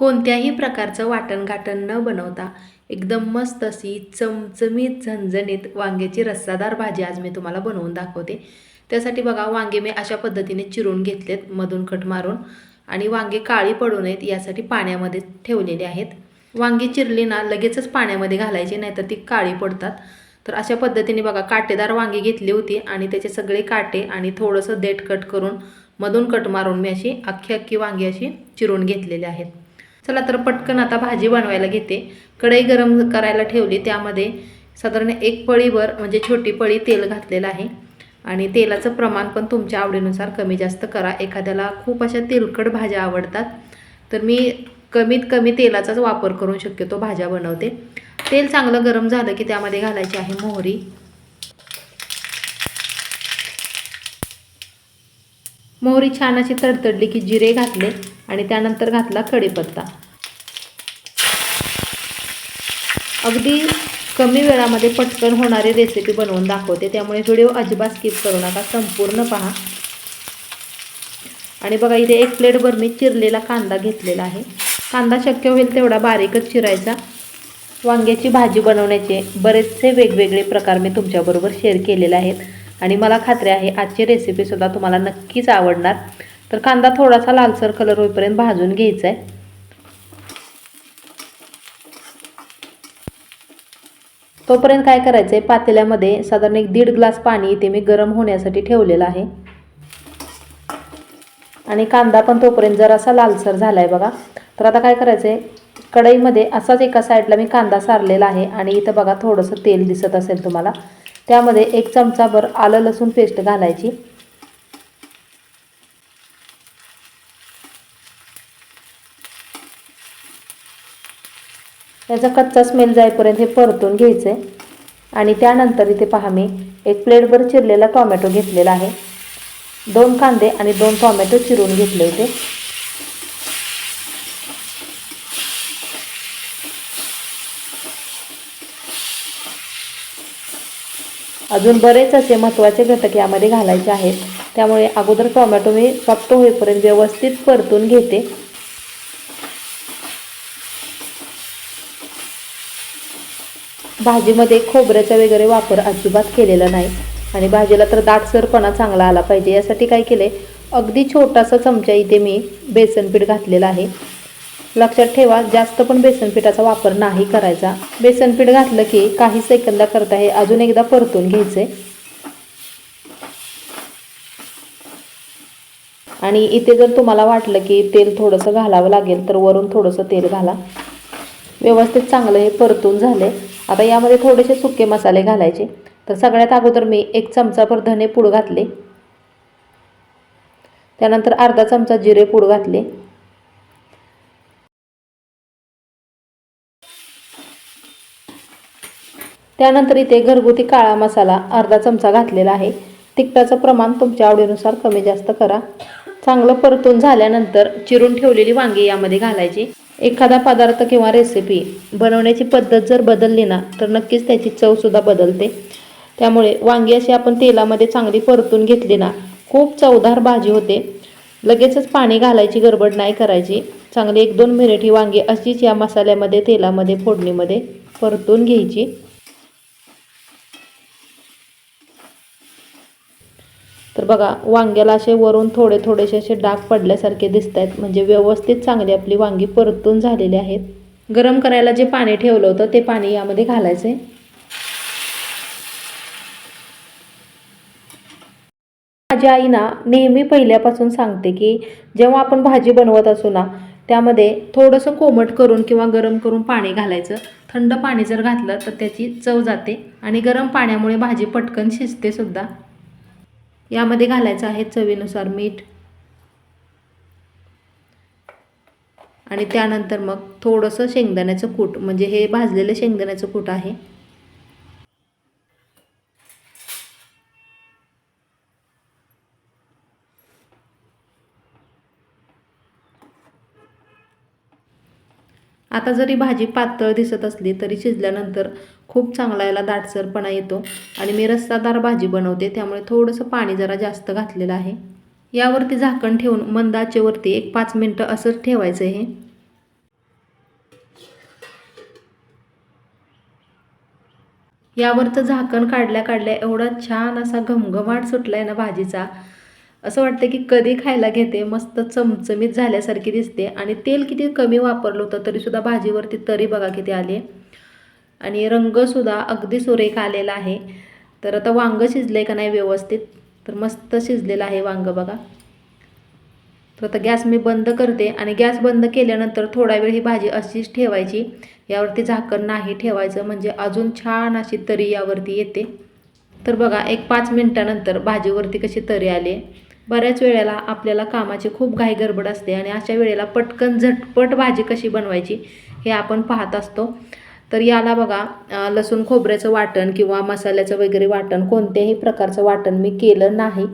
कोणत्याही प्रकारचं वाटण घाटण न बनवता एकदम मस्त अशी चमचमीत झणझणीत वांग्याची रस्सादार भाजी आज मी तुम्हाला बनवून दाखवते. त्यासाठी बघा वांगे मी अशा पद्धतीने चिरून घेतलेत मधून कट मारून आणि वांगे काळी पडू नयेत यासाठी पाण्यामध्ये ठेवलेले आहेत. वांगी चिरली ना लगेचच पाण्यामध्ये घालायची नाहीतर ती काळी पडतात. तर अशा पद्धतीने बघा काटेदार वांगी घेतली होती आणि त्याचे सगळे काटे आणि थोडंसं देठ कट करून मधून कट मारून मी अशी अख्खी अख्खी वांगी अशी चिरून घेतलेली आहेत. चला तर पटकन आता भाजी बनवायला घेते. कढई गरम करायला ठेवली. त्यामध्ये साधारण एक पळीभर म्हणजे छोटी पळी तेल घातलेलं आहे. आणि तेलाचं प्रमाण पण तुमच्या आवडीनुसार कमी जास्त करा. एखाद्याला खूप अशा तेलकट भाज्या आवडतात तर मी कमीत कमी तेलाचाच वापर करून शक्यतो भाज्या बनवते. तेल चांगलं गरम झालं की त्यामध्ये घालायची आहे मोहरी. मोहरी छान अशी तडतडली की जिरे घातले. आणि त्यानंतर घातला कढीपत्ता. अगदी कमी वेळामध्ये पटकन होणारी रेसिपी बनवून दाखवते. त्यामुळे व्हिडिओ अजिबात स्किप करू नका. संपूर्ण पहा. आणि बघा इथे एक प्लेटभर मी चिरलेला कांदा घेतलेला आहे. कांदा शक्य होईल तेवढा बारीकच चिरायचा. वांग्याची भाजी बनवण्याचे बरेचसे वेगवेगळे प्रकार मी तुमच्याबरोबर शेअर केलेले आहेत. आणि मला खात्री आहे आजची रेसिपीसुद्धा तुम्हाला नक्कीच आवडणार. तर कांदा थोडासा लालसर कलर होईपर्यंत भाजून घ्यायचा आहे तोपर्यंत काय करायचं आहे पातेल्यामध्ये साधारण एक दीड ग्लास पाणी इथे मी गरम होण्यासाठी ठेवलेलं आहे. आणि कांदा पण तोपर्यंत जरासा लालसर झाला आहे बघा. तर आता काय करायचं आहे कढईमध्ये असाच एका साईडला मी कांदा सारलेला आहे आणि इथं बघा थोडंसं तेल दिसत असेल तुम्हाला. त्यामध्ये एक चमचाभर आलं लसूण पेस्ट घालायची. याचा कच्चा स्मेल जाईपर्यंत हे परतून घ्यायचं आहे आणि त्यानंतर इथे पहा मी एक प्लेटभर चिरलेला टॉमॅटो घेतलेला आहे. दोन कांदे आणि दोन टॉमॅटो चिरून घेतले होते. अजून बरेच असे महत्त्वाचे घटक यामध्ये घालायचे आहेत. त्यामुळे अगोदर टोमॅटो मी सॉफ्ट होईपर्यंत व्यवस्थित परतून घेते. भाजीमध्ये खोबऱ्याचा वगैरे वापर अजिबात केलेला नाही. आणि भाजीला तर दाटसरपणा चांगला आला पाहिजे. यासाठी काय केलं आहे अगदी छोटासा चमचा इथे मी बेसनपीठ घातलेला आहे. लक्षात ठेवा जास्त पण बेसनपीठाचा वापर नाही करायचा. बेसनपीठ घातलं की काही सेकंदाकरता हे अजून एकदा परतून घ्यायचे आणि इथे जर तुम्हाला वाटलं की तेल थोडंसं घालावं लागेल तर वरून थोडंसं तेल घाला. व्यवस्थित चांगलं हे परतून झाले आता यामध्ये थोडेसे सुके मसाले घालायचे. तर सगळ्यात अगोदर मी एक चमचाभर धने पूड घातले. त्यानंतर अर्धा चमचा जिरे पूड घातले. त्यानंतर इथे घरगुती काळा मसाला अर्धा चमचा घातलेला आहे. तिखटाचं प्रमाण तुमच्या आवडीनुसार कमी जास्त करा. चांगलं परतून झाल्यानंतर चिरून ठेवलेली वांगी यामध्ये घालायची. एखादा पदार्थ किंवा रेसिपी बनवण्याची पद्धत जर बदलली ना तर नक्कीच त्याची चवसुद्धा बदलते. त्यामुळे वांगी अशी आपण तेलामध्ये चांगली परतून घेतली ना खूप चवदार भाजी होते. लगेचच पाणी घालायची गडबड नाही करायची. चांगली एक दोन मिनिट ही वांगी अशीच या मसाल्यामध्ये तेलामध्ये फोडणीमध्ये परतून घ्यायची. तर बघा वांग्याला असे वरून थोडे थोडेसे असे डाग पडल्यासारखे दिसत आहेत म्हणजे व्यवस्थित चांगली आपली वांगी परतून झालेली आहेत. गरम करायला जे पाणी ठेवलं होतं ते पाणी यामध्ये घालायचे माझी आई ना नेहमी पहिल्यापासून सांगते की जेव्हा आपण भाजी बनवत असू ना त्यामध्ये थोडंसं कोमट करून किंवा गरम करून पाणी घालायचं. थंड पाणी जर घातलं तर त्याची चव जाते. आणि गरम पाण्यामुळे भाजी पटकन शिजते सुद्धा. यामध्ये घालायचं आहे चवीनुसार मीठ. आणि त्यानंतर मग थोडंसं शेंगदाण्याचं कूट म्हणजे हे भाजलेलं शेंगदाण्याचं कूट आहे. आता जरी भाजी पातळ दिसत असली तरी शिजल्यानंतर खूप चांगला याला दाटसरपणा येतो आणि मी रस्सादार भाजी बनवते त्यामुळे थोडंसं पाणी जरा जास्त घातलेलं आहे. यावरती झाकण ठेवून मंदाचेवरती एक पाच मिनटं असंच ठेवायचं हे यावरचं झाकण काढल्या काढल्या एवढा छान असा घमघमाट सुटला आहे ना भाजीचा असं वाटतं की कधी खायला घेते मस्त चमचमीत झाल्यासारखी दिसते. आणि तेल किती कमी वापरलं होतं तरीसुद्धा भाजीवरती तरी बघा किती आली. आहे आणि रंगसुद्धा अगदी सुरेख आलेला आहे. तर आता वांगं शिजलं का नाही व्यवस्थित? तर मस्त शिजलेलं आहे वांगं बघा. तर आता गॅस मी बंद करते आणि गॅस बंद केल्यानंतर थोडा वेळ ही भाजी अशीच ठेवायची. यावरती झाकण नाही ठेवायचं म्हणजे अजून छान अशी तरी यावरती येते. तर बघा एक पाच मिनटानंतर भाजीवरती कशी तरी आली. बऱ्याच वेळेला आपल्याला कामाची खूप घाई गडबड असते आणि अशा वेळेला पटकन झटपट भाजी कशी बनवायची हे आपण पाहत असतो. तर याला बघा लसूण खोबऱ्याचं वाटण किंवा मसाल्याचं वगैरे वाटण कोणत्याही प्रकारचं वाटण मी केलं नाही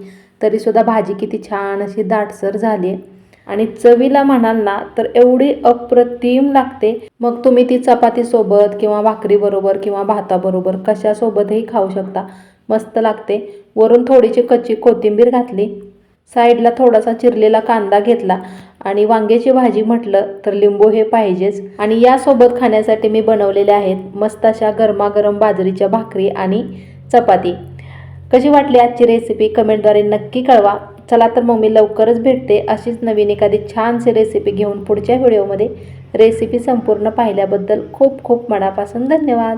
तरीसुद्धा भाजी किती छान अशी दाटसर झाली आहे. आणि चवीला म्हणाल ना तर एवढी अप्रतिम लागते. मग तुम्ही ती चपातीसोबत किंवा भाकरीबरोबर किंवा भाताबरोबर कशासोबतही खाऊ शकता. मस्त लागते. वरून थोडीशी कच्ची कोथिंबीर घातली. साईडला थोडासा चिरलेला कांदा घेतला आणि वांग्याची भाजी म्हटलं तर लिंबू हे पाहिजेच. आणि यासोबत खाण्यासाठी मी बनवलेले आहेत मस्त अशा गरमागरम बाजरीच्या भाकरी आणि चपाती. कशी वाटली आजची रेसिपी कमेंटद्वारे नक्की कळवा. चला तर मग मी लवकरच भेटते अशीच नवीन एखादी छानशी रेसिपी घेऊन पुढच्या व्हिडिओमध्ये रेसिपी संपूर्ण पाहिल्याबद्दल खूप खूप मनापासून धन्यवाद.